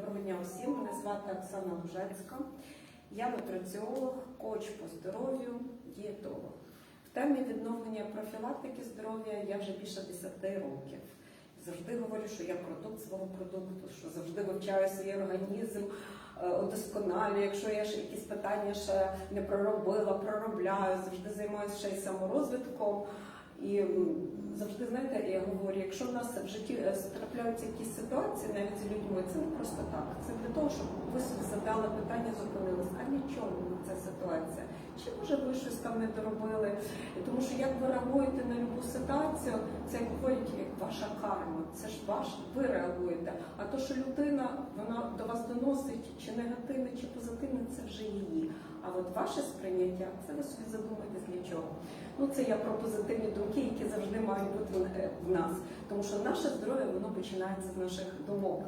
Доброго дня усім. Мене звати Оксана Лужецька. Я нутриціолог, коуч по здоров'ю, дієтолог. В темі відновлення профілактики здоров'я я вже більше 10 років. Завжди говорю, що я продукт свого продукту, що завжди вивчаю свій організм, е, удосконалюю. Якщо я ще якісь питання ще не проробила, проробляю, завжди займаюся ще й саморозвитком. І завжди знаєте, я говорю, якщо в нас в житті е, трапляються якісь ситуації, навіть з людьми, це не просто так. Це для того, щоб ви собі задали питання, зупинились. А для чого ця ситуація? Чи може ви щось там не доробили? Тому що як ви реагуєте на любу ситуацію, це як як ваша карма. Це ж ваш, ви реагуєте. А то, що людина вона до вас доносить, чи негативне, чи позитивне, це вже її. А от ваше сприйняття, це ви собі задумаєтесь для чого. Ну це я про позитивні думки, які завжди мають бути е, в нас. Тому що наше здоров'я воно починається з наших думок.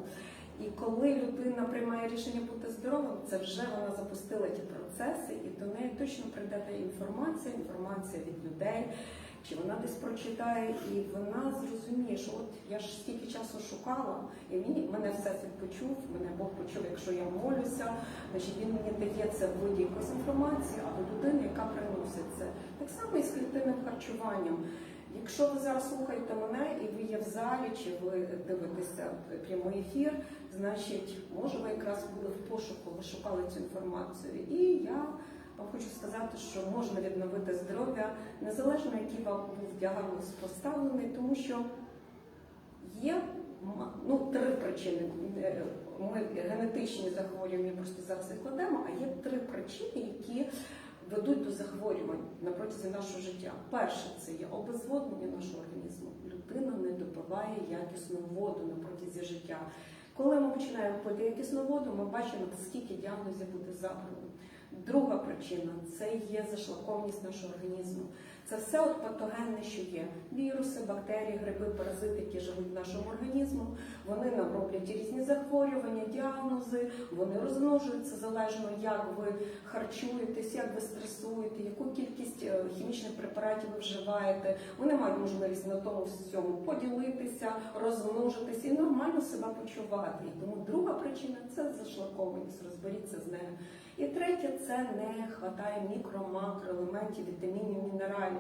І коли людина приймає рішення бути здоровим, це вже вона запустила ті процеси, і до неї точно прийде та інформація, інформація від людей, чи вона десь прочитає, і вона зрозуміє, що от я ж стільки часу шукала, і мені мене всесвіт почув, мене Бог почув, якщо я молюся, значить він мені дає це в виді якоїсь інформації або людини, яка приносить це. Так само і з клітинним харчуванням. Якщо ви зараз слухаєте мене і ви є в залі, чи ви дивитеся прямий ефір, значить, може ви якраз були в пошуку, ви шукали цю інформацію. І я хочу сказати, що можна відновити здоров'я незалежно, який вам був діагноз поставлений, тому що є ну, три причини. Е, Ми генетичні захворювання просто зараз відкладемо, а є три причини, які ведуть до захворювань на протязі нашого життя. Перше це є обезводнення нашого організму. Людина не допиває якісну воду на протязі життя. Коли ми починаємо пити якісну воду, ми бачимо, скільки діагнозів буде забрано. Друга причина це є зашлаковність нашого організму. Це все от патогенне, що є. Віруси, бактерії, гриби, паразити, які живуть в нашому організму. Вони нам роблять різні захворювання, діагнози, вони розмножуються залежно, як ви харчуєтесь, як ви стресуєте, яку кількість е, хімічних препаратів ви вживаєте. Вони мають можливість на тому всьому поділитися, розмножитися і нормально себе почувати. І тому друга причина це зашлакованість. Розберіться з нею. І третє це не вистачає мікро-макроелементів, вітамінів, мінералів.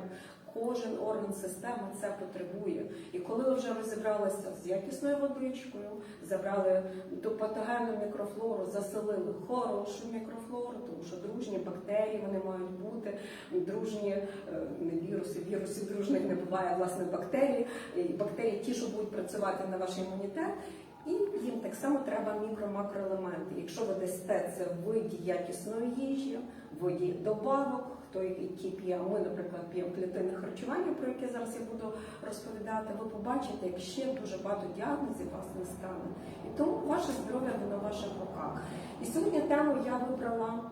Кожен орган системи це потребує. І коли ви вже розібралися з якісною водичкою, забрали ту патогенну мікрофлору, заселили хорошу мікрофлору, тому що дружні бактерії вони мають бути, дружні е, не віруси, вірусів дружних не буває, власне бактерії. І бактерії ті, що будуть працювати на ваш імунітет. І їм так само треба мікро-макроелементи. Якщо ви дасте це в виді якісної їжі, в виді добавок, хто які п'є, ми, наприклад, п'ємо клітинне харчування, про яке зараз я буду розповідати, ви побачите, як ще дуже багато діагнозів вас не стане. І тому ваше здоров'я на ваших руках. І сьогодні тему я вибрала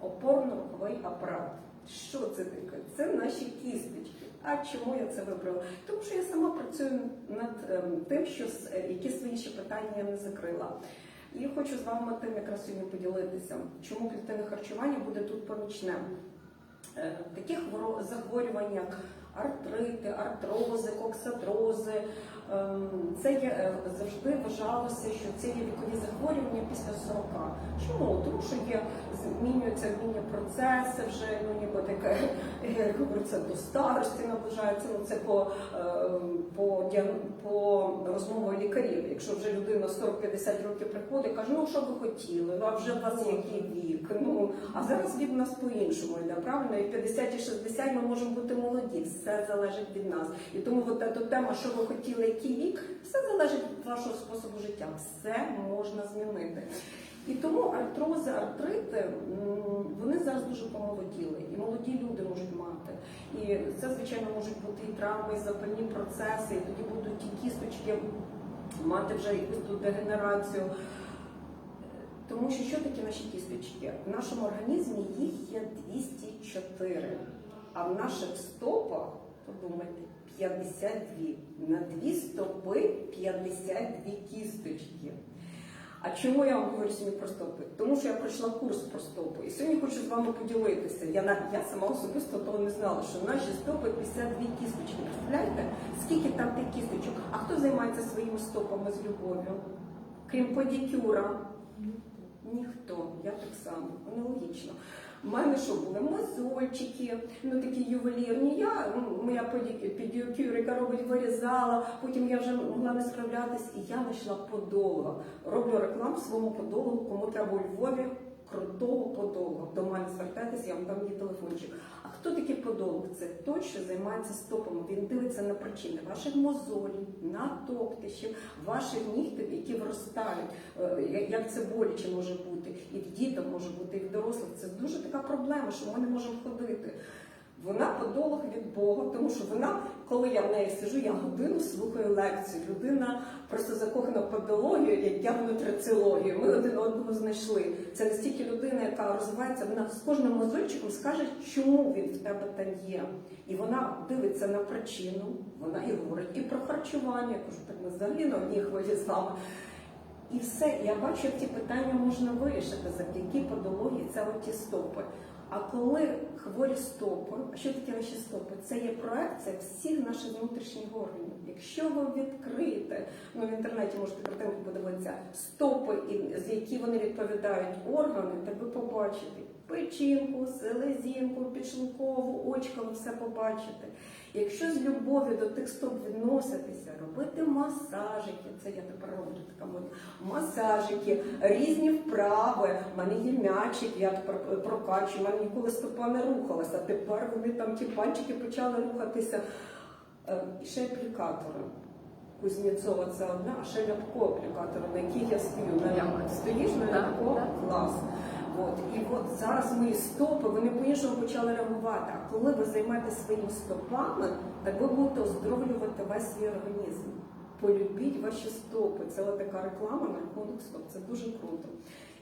опорно-руховий апарат. Що це таке? Це наші кісточки. А чому я це вибрала? Тому що я сама працюю над ем, тим, що е, які свої ще питання я не закрила. І хочу з вами тим якраз сьогодні поділитися, чому клітинне харчування буде тут помічним. Такі як артрити, артрози, коксатрози, ем, це є е, завжди вважалося, що це є вікові захворювання після 40. Чому? Тому що є змінюються змінні процеси, вже ну ніби таке як говориться до старості наближається. Ну це по, ем, по, по розмові лікарів. Якщо вже людина 40-50 років приходить, каже, ну що ви хотіли? А вже у вас який вік? Ну а зараз від нас по-іншому йде, правильно? І 50 і 60 ми можемо бути молоді, все залежить від нас. І тому от ця тема, що ви хотіли, який вік, все залежить від вашого способу життя. Все можна змінити. І тому артрози, артрити, вони зараз дуже помолоділи, і молоді люди можуть мати. І це, звичайно, можуть бути і травми, і запальні процеси, і тоді будуть ті кісточки мати вже якусь тут дегенерацію. Тому що що таке наші кісточки? В нашому організмі їх є 204, а в наших стопах, подумайте, 52. На дві стопи 52 кісточки. А чому я вам говорю сьогодні про стопи? Тому що я пройшла курс про стопи. І сьогодні хочу з вами поділитися. Я, я сама особисто того не знала, що наші стопи 52 кісточки. Представляєте, скільки там тих кісточок? А хто займається своїми стопами з любов'ю? Крім подікюра, ніхто. Я так само, аналогічно. У мене що були мозольчики, ну такі ювелірні. Я ну, моя яка робить, вирізала. Потім я вже могла не справлятись, і я знайшла подолога. Роблю рекламу своєму подологу, кому треба у Львові крутого подолога. До мене звертайтеся, я вам дам її телефончик. Хто такий подолог? Це той, що займається стопами. Він дивиться на причини ваших мозолів, натоптищів, ваших нігтів, які виростають. Е, Як це боляче може бути, і в діток може бути, і в дорослих. Це дуже така проблема, що ми не можемо ходити. Вона подолог від Бога, тому що вона, коли я в неї сижу, я годину слухаю лекцію. Людина просто закохана в подологію, як я в нутриціологію. Ми один одного знайшли. Це настільки людина, яка розвивається, вона з кожним мозольчиком скаже, чому він в тебе там є. І вона дивиться на причину, вона і говорить і про харчування. Я кажу, так ми взагалі на одній хвилі з вами. І все, я бачу, як ті питання можна вирішити завдяки подології, це оті стопи. А коли хворі стопи, а що таке наші стопи? Це є проекція всіх наших внутрішніх органів. Якщо ви відкриєте, ну в інтернеті можете картинку подивитися, стопи, з які вони відповідають органи, то ви побачите печінку, селезінку, підшлункову, очкову, все побачите. Якщо з любов'ю до тих стоп відноситися, робити масажики, це я тепер роблю така моя, масажики, різні вправи. У мене є м'ячик, я тепер прокачую, у мене ніколи стопа не рухалася, тепер вони там ті пальчики почали рухатися. Е, І ще аплікатори. Кузнєцова це одна, а ще ляпко аплікатори, на яких я стою. На ляпко. Стоїш на ляпко, клас. От. І от зараз мої стопи, вони по-іншому почали реагувати. А коли ви займаєтеся своїми стопами, так ви будете оздоровлювати весь свій організм. Полюбіть ваші стопи. Це така реклама на рахунок стоп. Це дуже круто.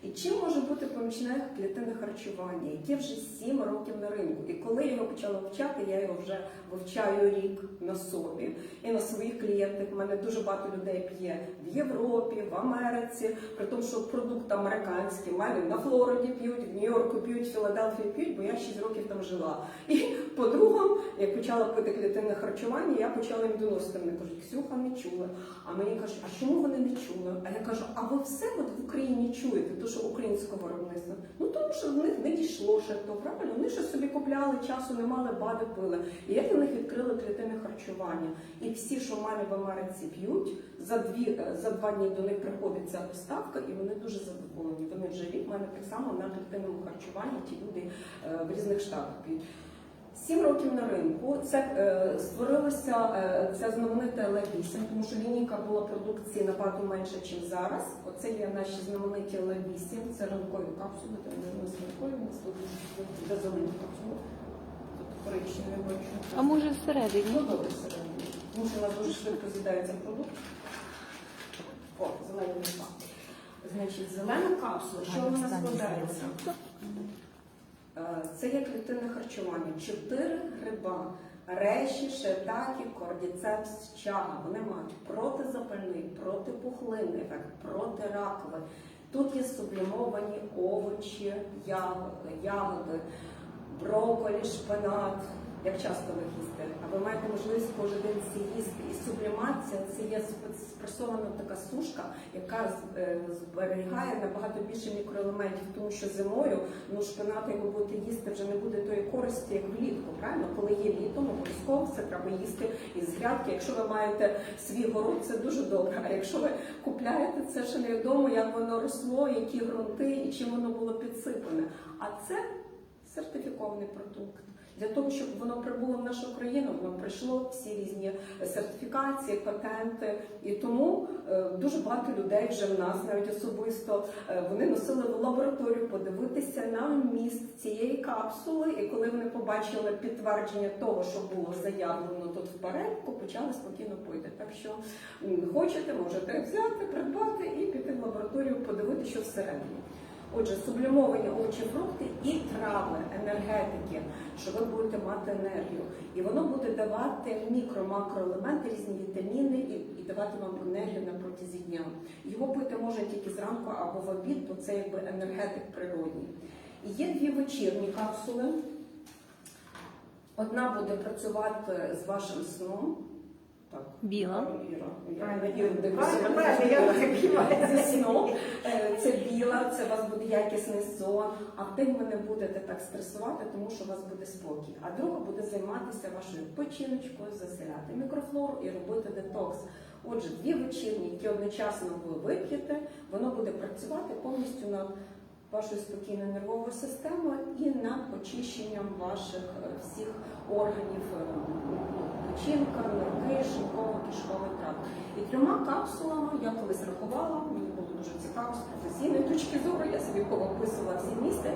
І чим може бути помічне клітинне харчування, яке вже 7 років на ринку. І коли його почала вивчати, я його вже вивчаю рік на собі і на своїх клієнтах. У мене дуже багато людей п'є в Європі, в Америці, при тому, що продукт американський, в мене на Флориді п'ють, в Нью-Йорку п'ють, в Філадельфії п'ють, бо я 6 років там жила. І по-другому, як почала пити клітинне харчування, я почала їм доносити. Вони кажуть, Ксюха не чула. А мені кажуть, а чому вони не чули? А я кажу, а ви все от в Україні чуєте, що українського виробництва? Ну тому що в них не дійшло ще то, правильно? Вони ще собі купляли часу, не мали бади пили. І як в них відкрили клітини харчування. І всі, що мамі в Америці п'ють, за дві е, за два дні до них приходить ця доставка, і вони дуже задоволені. Вони вже рік в мене так само на клітинному харчуванні. Ті люди е, в різних штатах п'ють. Сім років на ринку це е, створилося е, ця знаменита L8, тому що лінійка була продукції набагато менше, ніж зараз. Оце є наші знамениті L8, це ранкові капсули, у нас ранкові, у нас тут де зелені капсули. Тут коричневі бачу. А може всередині? Ну, добре, всередині. Тому що у нас дуже швидко з'їдається продукт. О, зелені нема. Значить, зелена капсула, що вона складається? Е, Це є клітинне харчування. Чотири гриба. Реші, шетакі, кордіцепс, чага. Вони мають протизапальний, протипухлинний ефект, протираковий. Тут є сублімовані овочі, ягоди, брокколі, шпинат. Як часто ви їсте? А ви маєте можливість кожен день це їсти. І сублімація це є спресована така сушка, яка е, зберігає набагато більше мікроелементів, тому що зимою ну шпинат, як ви будете їсти, вже не буде тої користі, як влітку. Правильно, коли є літо, ну, обов'язково все треба їсти із грядки. Якщо ви маєте свій город, це дуже добре. А якщо ви купляєте це ще невідомо, як воно росло, які ґрунти і чим воно було підсипане. А це сертифікований продукт. Для того, щоб воно прибуло в нашу країну, воно пройшло всі різні сертифікації, патенти. І тому е, дуже багато людей вже в нас, навіть особисто, е, вони носили в лабораторію подивитися на вміст цієї капсули. І коли вони побачили підтвердження того, що було заявлено тут в переліку, почали спокійно пити. Так що хочете, можете взяти, придбати і піти в лабораторію, подивитися, що всередині. Отже, сублімовані овочі, фрукти і трави, енергетики, що ви будете мати енергію. І воно буде давати мікро-макроелементи, різні вітаміни і, і давати вам енергію на протязі дня. Його пити можна тільки зранку або в обід, бо це якби енергетик природній. Є дві вечірні капсули. Одна буде працювати з вашим сном. Так. Біла. Правильно. я. Е, Це біла, це у вас буде якісний сон. А в день ви не будете так стресувати, тому що у вас буде спокій. А друга буде займатися вашою печіночкою, заселяти мікрофлору і робити детокс. Отже, дві вечірні, які одночасно ви вип'єте, воно буде працювати повністю над вашою спокійною нервовою системою і над очищенням ваших е, всіх органів е, печінка, кишковий тракт. І трьома капсулами я колись рахувала, мені було дуже цікаво з професійної точки зору, я собі повиписувала всі місця.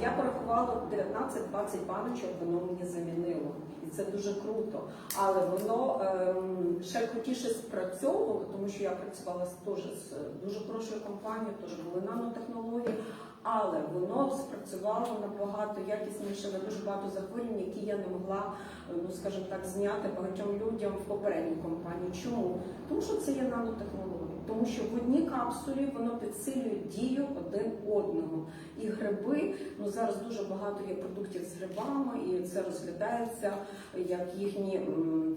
Я порахувала 19-20 баночок, воно мені замінило. І це дуже круто. Але воно ем, ще крутіше спрацьовувало, тому що я працювала теж з дуже хорошою компанією, теж були нанотехнології, але воно спрацювало набагато якісніше на дуже багато захворювань, які я не могла, е, ну скажімо так, зняти багатьом людям в попередній компанії. Чому? Тому що це є нанотехнології. Тому що в одній капсулі воно підсилює дію один одного. І гриби, ну зараз дуже багато є продуктів з грибами, і це розглядається як їхні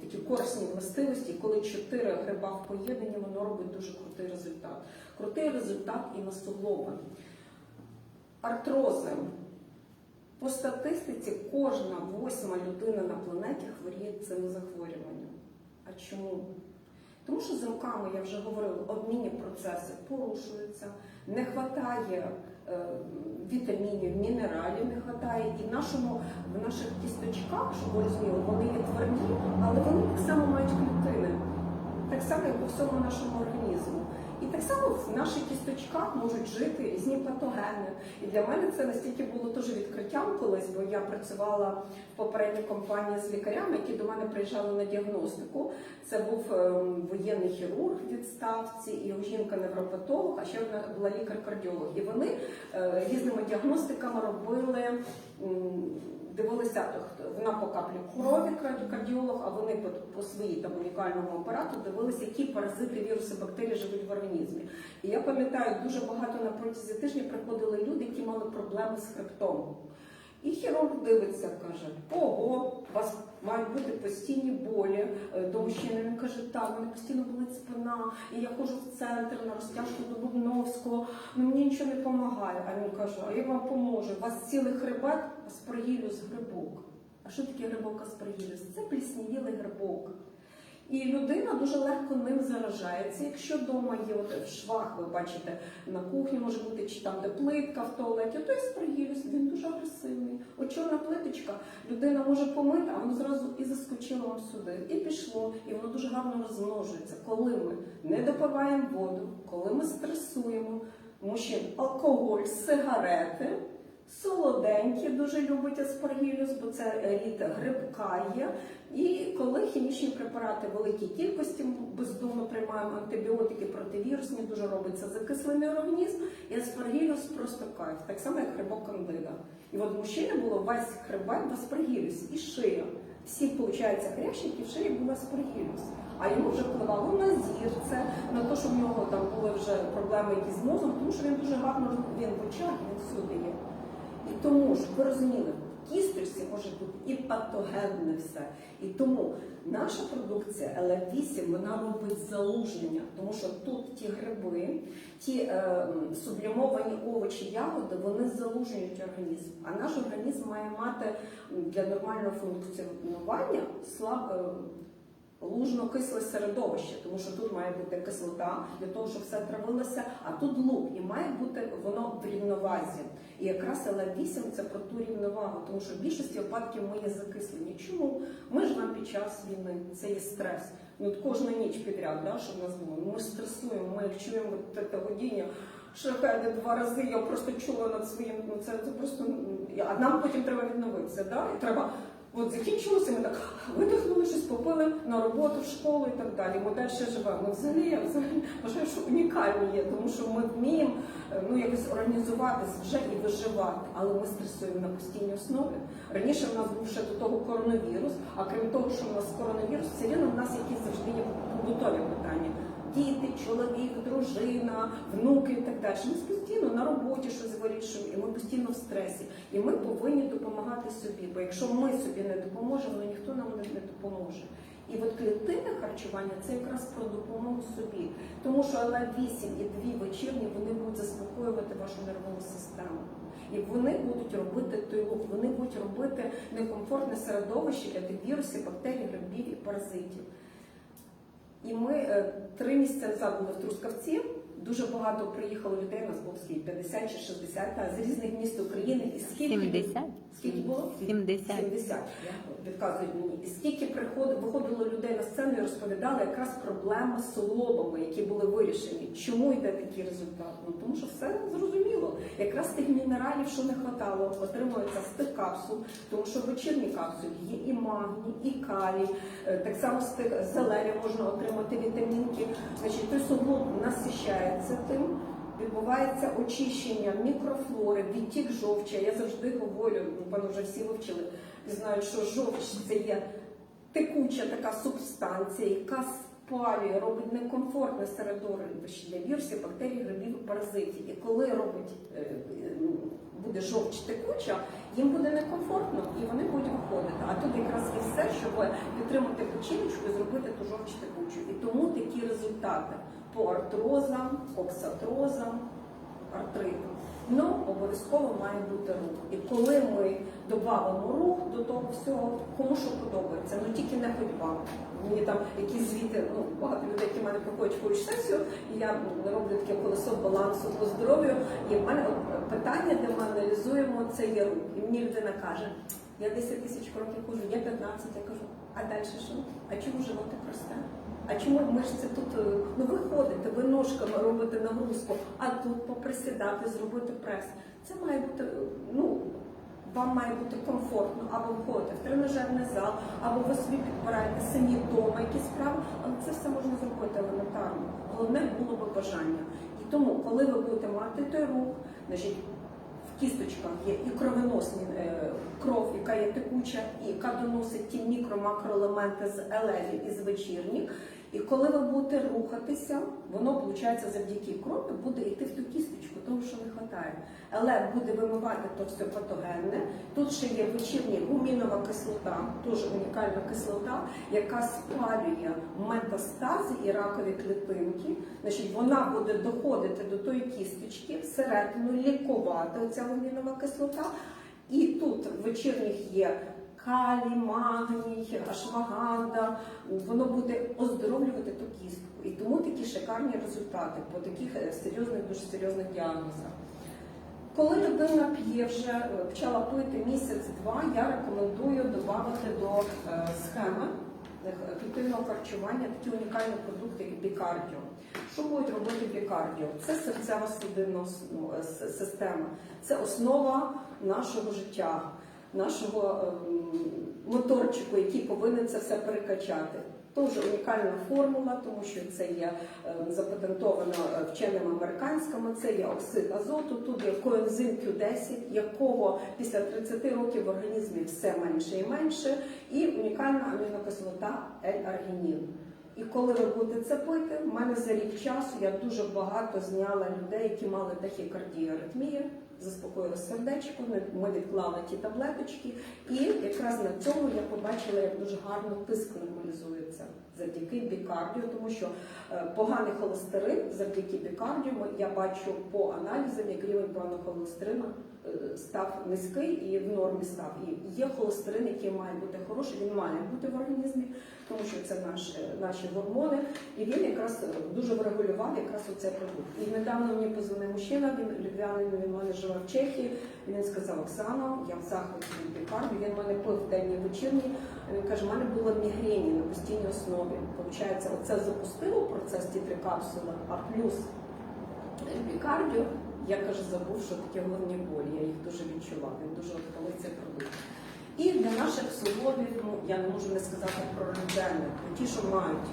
такі корисні властивості. Коли чотири гриба в поєднанні, воно робить дуже крутий результат. Крутий результат і на Артрози. По статистиці кожна восьма людина на планеті хворіє цим захворюванням. А чому? Тому що з роками, я вже говорила, обмінні процеси порушуються, не вистачає е, вітамінів, мінералів, не вистачає. І в нашому в наших кісточках, щоб ви розуміли, вони є тверді, але вони так само мають клітини, так само, як у всьому нашому організму. Так само в наших кісточках можуть жити різні патогени. І для мене це настільки було теж відкриттям колись, бо я працювала в попередній компанії з лікарями, які до мене приїжджали на діагностику. Це був ем, воєнний хірург в відставці, і жінка-невропатолог, а ще одна була лікар-кардіолог. І вони е, різними діагностиками робили. Дивилися, вона по каплі крові кардіолог, а вони по, по своїй там унікальному апарату дивилися, які паразити, віруси, бактерії живуть в організмі. І я пам'ятаю, дуже багато на протязі тижня приходили люди, які мали проблеми з хребтом. І хірург дивиться, каже: Ого, у вас мають бути постійні болі е, до мужчини. Він каже, так, мене постійно болить спина, і я ходжу в центр на розтяжку до Бубновського, ну мені нічого не допомагає. А він каже, а я вам поможу. У вас цілий хребет аспаргілюс грибок. А що таке грибок аспаргілюс? Це пліснівілий грибок. І людина дуже легко ним заражається. Якщо вдома є от в швах, ви бачите, на кухні може бути чи там де плитка в туалеті, то аспаргілюс, він дуже агресивний. От чорна плиточка, людина може помити, а воно зразу і заскочило вам сюди, і пішло, і воно дуже гарно розмножується. Коли ми не допиваємо воду, коли ми стресуємо, мужчин алкоголь, сигарети. Солоденькі дуже любить аспаргілюс, бо це рід грибка є. І коли хімічні препарати в великій кількості бездумно приймаємо антибіотики противірусні, дуже робиться закислений організм, і аспаргілюс просто кайф, так само як грибок кандида. І от в мужчини було весь хребет в аспаргілюсі і шия. Всі, виходить, хрящики в шиї був аспаргілюс. А йому вже впливало на зірце, на те, що в нього там були вже проблеми якісь з мозом, тому що він дуже гарно він в очах, він всюди є. Тому ж ви розуміли, в кісточці може бути і патогенне все. І тому наша продукція ЛФ8 вона робить залуження, тому що тут ті гриби, ті е, сублімовані овочі, ягоди, вони залужують організм. А наш організм має мати для нормального функціонування слаб. Лужно-кисле середовище, тому що тут має бути кислота для того, щоб все травилося, а тут лук, і має бути воно в рівновазі. І якраз ЛА8 це про ту рівновагу, тому що в більшості випадків ми є закислені. Чому? Ми живемо під час війни, це є стрес. Ну кожну ніч підряд, да, що в нас було. Ми стресуємо, ми як чуємо те годіння. Шахеди два рази я просто чула над своїм. Ну це, це просто а нам потім треба відновитися. Да? Треба От закінчилося, ми так видихнули, щось попили на роботу, в школу і так далі. Ми далі живемо. Взагалі я взагалі вважаю, що унікальні є, тому що ми вміємо е, ну якось організуватися вже і виживати, але ми стресуємо на постійній основі. Раніше в нас був ще до того коронавірус, а крім того, що в нас коронавірус, все рівно в нас якісь завжди є побутові питання. Діти, чоловік, дружина, внуки і так далі. Ми постійно на роботі щось вирішуємо, і ми постійно в стресі. І ми повинні допомагати собі. Бо якщо ми собі не допоможемо, ну ніхто нам не допоможе. І от клітинне харчування це якраз про допомогу собі. Тому що ЛА-8 і дві вечірні вони будуть заспокоювати вашу нервову систему. І вони будуть робити той лук, вони будуть робити некомфортне середовище для тих вірусів, бактерій, грибів і паразитів. І ми е, три місяці назад були в Трускавці. Дуже багато приїхало людей, у нас було скільки 50 чи 60, та, з різних міст України. І скільки 70? скільки було? 70. 70, відказують мені. І скільки приходило, виходило людей на сцену і розповідали якраз проблеми з суглобами, які були вирішені. Чому йде такий результат? Ну тому що все зрозуміло. Якраз тих мінералів, що не хватало, отримується з тих капсул, тому що в вечірній капсулі є і магній, і калій. Е, Так само з тих зелені можна отримати вітамінки. Значить, той суглоб насищається тим. Відбувається очищення мікрофлори, відтік жовча. Я завжди говорю, напевно, вже всі вивчили, знають, що жовч це є текуча така субстанція, яка спалює, робить некомфортне середовище для вірусів, бактерій, грибів, і паразитів. І коли робить е, е, буде жовч текуча, їм буде некомфортно і вони будуть виходити. А тут якраз і все, щоб підтримати печіночку і зробити ту жовч текучу. І тому такі результати по артрозам, оксатрозам, артриту. Ну, обов'язково має бути рух. І коли ми додамо рух до того всього, кому що подобається, ну тільки не ходьба. Мені там якісь звіти, ну багато людей, які в мене проходять коуч сесію, і я ну, роблю таке колесо балансу по здоров'ю. І в мене от питання, де ми аналізуємо, це є рух. І мені людина каже, я 10 тисяч кроків ходжу, я 15, я кажу, а далі що? А чому животик росте? А чому мишці тут е, ну ви ходите, ви ножками робите нагрузку, а тут поприсідати, зробити прес? Це має бути е, ну. Вам має бути комфортно, або входите в тренажерний зал, або ви собі підбираєте самі вдома якісь справи, але це все можна зробити елементарно. Головне було би бажання. І тому, коли ви будете мати той рух, значить кісточках є і кровоносні е, кров, яка є текуча, і яка доносить ті мікро-макроелементи з елевів і з вечірніх. І коли ви будете рухатися, воно виходить завдяки крові буде йти в ту кісточку, тому що не вистачає. Елев буде вимивати то все патогенне. Тут ще є вечірня гумінова кислота, дуже унікальна кислота, яка спалює метастази і ракові клітинки. Значить, вона буде доходити до тої кісточки, всередину лікувати оця гумінова кислота. І тут в вечірніх є калій, магній, ашваганда. Воно буде оздоровлювати ту кістку. І тому такі шикарні результати по таких е, серйозних, дуже серйозних діагнозах. Коли людина п'є вже е, почала пити місяць-два, я рекомендую додати до е, схеми ефективного харчування такі унікальні продукти, як бікардіо. Що будуть робити бікардіо? Це серцева судинна ну, система, це основа нашого життя, нашого ем, моторчику, який повинен це все перекачати. Дуже унікальна формула, тому що це є е, запатентовано е, вченими американськими. Це є оксид азоту, тут є коензим Q10, якого після 30 років в організмі все менше і менше, і унікальна амінокислота L-аргінін. І коли ви будете це пити, в мене за рік часу я дуже багато зняла людей, які мали тахікардію, аритмії, заспокоїли сердечко, ми- відклали ті таблеточки, і якраз на цьому я побачила, як дуже гарно тиск нормалізується завдяки бікардіо, тому що е, поганий холестерин завдяки бікардіо я бачу по аналізам, як рівень поганого холестерину е, став низький і в нормі став. І є холестерин, який має бути хороший, він має бути в організмі, тому що це наш, е, наші гормони. І він якраз е, дуже врегулював якраз оцей продукт. І недавно мені позвонив мужчина, він львів'янин, він в мене живе в Чехії. Він сказав: Оксана, я в захваті від бікардіо. Він в мене пив день і вечірній. Він каже, в мене було мігрені на постійній основі. Получається, оце запустило процес ті три капсули, а плюс бікардіо, я каже, забув, що таке головні болі. Я їх дуже відчував. Він дуже хвалив цей продукт. І для наших суглобів, ну я не можу не сказати про про ті, що мають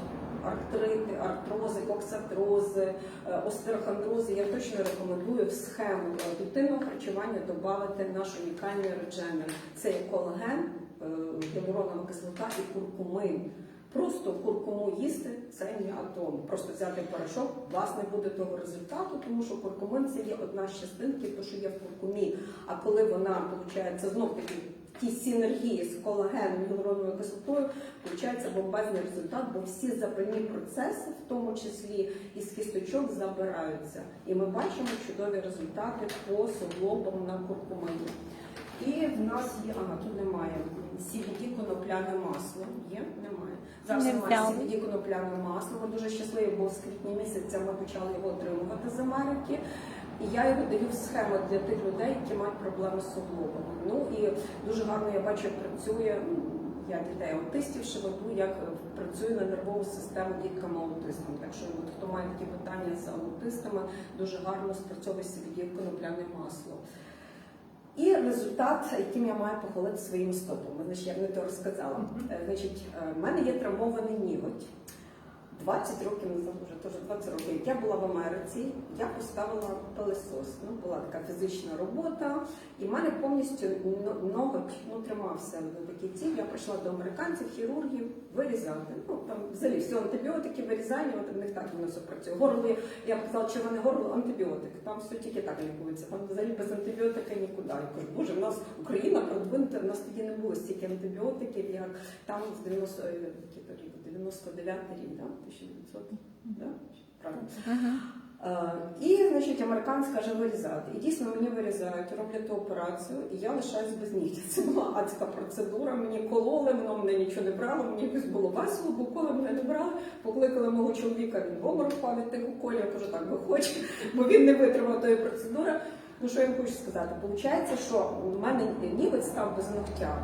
артрити, артрози, коксатрози, е, остерохондрози, я точно рекомендую в схему дитинного харчування додати наш унікальний редженер. Це є колаген, е, гіалуронова кислота і куркумин. Просто куркуму їсти це не атом. Просто взяти порошок, власне, буде того результату, тому що куркумин це є одна з частинки, то що є в куркумі. А коли вона, виходить, знов таки тій синергії з колагеном гіалуроновою кислотою виходить бомбезний результат, бо всі запальні процеси, в тому числі із кісточок, забираються. І ми бачимо чудові результати по суглобам на куркумані. І в нас є, ага, тут немає CBD конопляне масло. Є? Немає. Зараз Не немає взяли. CBD конопляне масло. Ми дуже щасливі, бо з квітня місяця ми почали його отримувати з Америки. І я його даю в схему для тих людей, які мають проблеми з суглобами. Ну і дуже гарно я бачу, як працює. Я дітей аутистів ще веду, як працює на нервову систему дітками аутистами. Так що от, хто має такі питання з аутистами, дуже гарно спрацьовує собі конопляне масло. І результат, яким я маю похвалити своїм стопом, стопами. ж я не то розказала. Е, Значить, е, в мене є травмований ніготь. 20 років назад, вже теж 20 років, я була в Америці, я поставила пилесос. Ну, була така фізична робота, і в мене повністю но- ноготь ну, тримався до такій ці. Я прийшла до американців, хірургів вирізати. Ну там взагалі все антибіотики, вирізання, от в них так воно все працює. Горло, я б казала, червоне горло антибіотик. Там все тільки так лікується. Там взагалі без антибіотика нікуди. Я кажу, боже, в нас Україна продвинута, в нас тоді не було стільки антибіотиків, як там з 90 е, рік, 99 рік, да? 1900, да? правильно. Е, І, значить, американець каже вирізати. І дійсно мені вирізають, роблять ту операцію, і я лишаюсь без нігтя. Це була адська процедура. Мені кололи, воно мене нічого не брало, мені якось було весело, бо коли мене не брали, покликали мого чоловіка, він в обморок впав від тих уколів, я кажу, так виходь, бо він не витримав тої процедури. Ну що я хочу сказати? Получається, що в мене ніготь став без ногтя.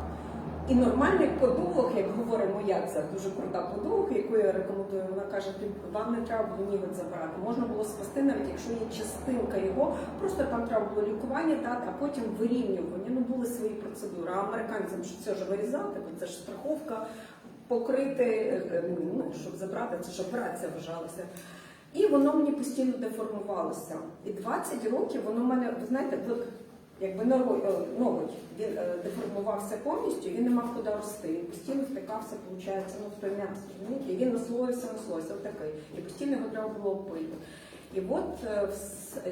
І нормальний подолог, як говорить моя ця дуже крута подолог, яку я рекомендую, вона каже, вам не треба було ніготь забирати. Можна було спасти, навіть якщо є частинка його, просто там треба було лікування дати, а потім вирівнювання. Ну були свої процедури. А американцям що це ж вирізати, бо це ж страховка, покрити, е, е, ну щоб забрати, це ж операція вважалася. І воно мені постійно деформувалося. І 20 років воно в мене, ви знаєте, якби ноготь, е, він е, деформувався повністю, він не мав куди рости. Він постійно втикався, виходить, ну, в той м'ясо. І він наслоївся, наслоївся, отакий. І постійно його треба було опити. І от е,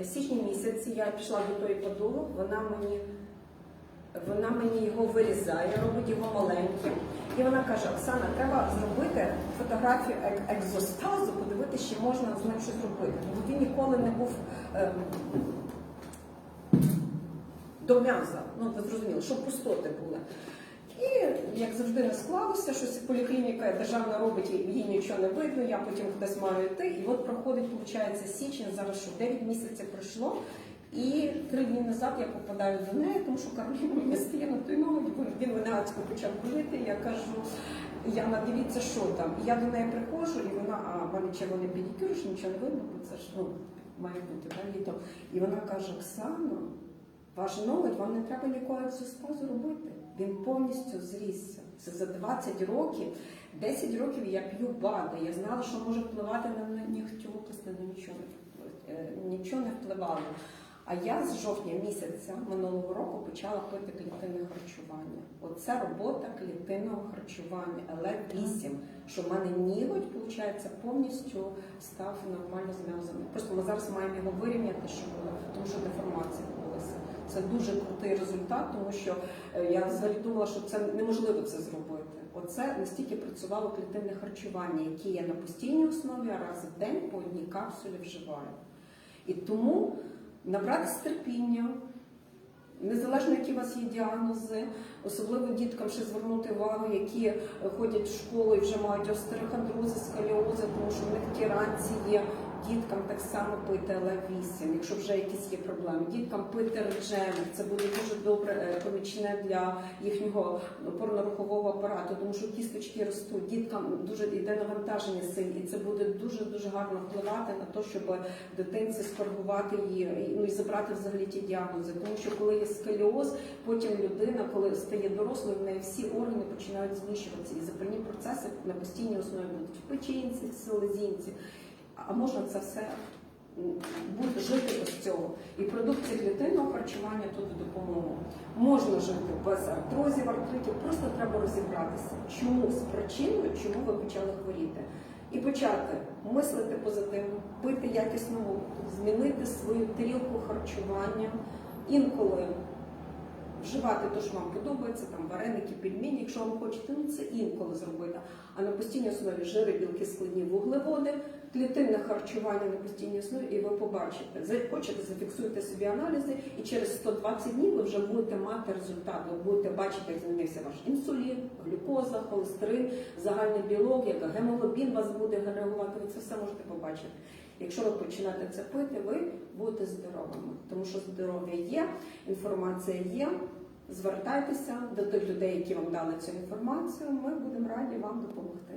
в січні місяці я пішла до тої подолу, вона мені. Вона мені його вирізає, робить його маленьким. І вона каже: Оксана, треба зробити фотографію ек- екзостазу, подивитися, чи можна з ним щось робити. Бо він ніколи не був ем, до м'яза. Ну, ви зрозуміли, щоб пустоти були. І як завжди не склалося, щось поліклініка державна робить, їй нічого не видно, я потім хтось маю йти. І от проходить, виходить, січень, зараз що 9 місяців пройшло. І три дні назад я попадаю до неї, тому що Кароліна мені стає на той ногу, він мене адсько почав боліти. Я кажу, Яна, дивіться, що там. Я до неї приходжу, і вона, а в мене червоний педикюр, що нічого не видно, бо це ж ну, має бути да. І вона каже: Оксана, ваш ноготь, вам не треба ніколи екзостазу робити. Він повністю зрісся. Це за 20 років. 10 років я п'ю БАДи. Я знала, що може впливати на нігтєву пластину. Нічого е, нічого не впливало. А я з жовтня місяця минулого року почала пити клітинне харчування. Оце робота клітинного харчування, ЛР8, що в мене ніготь, виходить, повністю став нормально з м'язами. Просто ми зараз маємо його вирівняти, щоб тому що деформація відбулася. Це дуже крутий результат, тому що е, я взагалі думала, що це неможливо це зробити. Оце настільки працювало клітинне харчування, яке я на постійній основі а раз в день по одній капсулі вживаю. І тому набратися терпіння, незалежно які у вас є діагнози, особливо діткам ще звернути увагу, які ходять в школу і вже мають остерохондрози, сколіози, тому що в них ті є. Діткам так само пити ЛА8, якщо вже якісь є проблеми. Діткам пити реджем, це буде дуже добре е, помічне для їхнього опорно-рухового апарату, тому що кісточки ростуть, діткам дуже йде навантаження сил, і це буде дуже дуже гарно впливати на те, щоб дитинці скоригувати її ну і забрати взагалі ті діагнози. Тому що коли є сколіоз, потім людина, коли стає дорослою, в неї всі органи починають знищуватися, і запальні процеси на постійній основі будуть в печінці, в селезінці. А можна це все бути жити без цього. І продукція клітинного харчування тут допомогу. Можна жити без артрозів, артритів, просто треба розібратися, чому з причиною, чому ви почали хворіти. І почати мислити позитивно, пити якісну змінити свою тарілку харчування. Інколи вживати те, що вам подобається, там вареники, пельмені, якщо вам хочете, ну це інколи зробити. А на постійній основі жири, білки, складні вуглеводи, клітинне харчування на постійній основі, і ви побачите. Хочете, зафіксуйте собі аналізи, і через 120 днів ви вже будете мати результат. Ви будете бачити, як змінився ваш інсулін, глюкоза, холестерин, загальний білок, як гемоглобін вас буде регулювати. Ви це все можете побачити. Якщо ви починаєте це пити, ви будете здоровими, тому що здоров'я є, інформація є. Звертайтеся до тих людей, які вам дали цю інформацію. Ми будемо раді вам допомогти.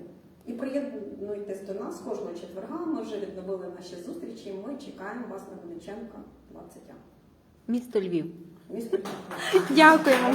І приєднуйтесь до нас кожного четверга. Ми вже відновили наші зустрічі. Ми чекаємо вас на Величенка 20 Місто Львів. Місто. Львів. Дякуємо.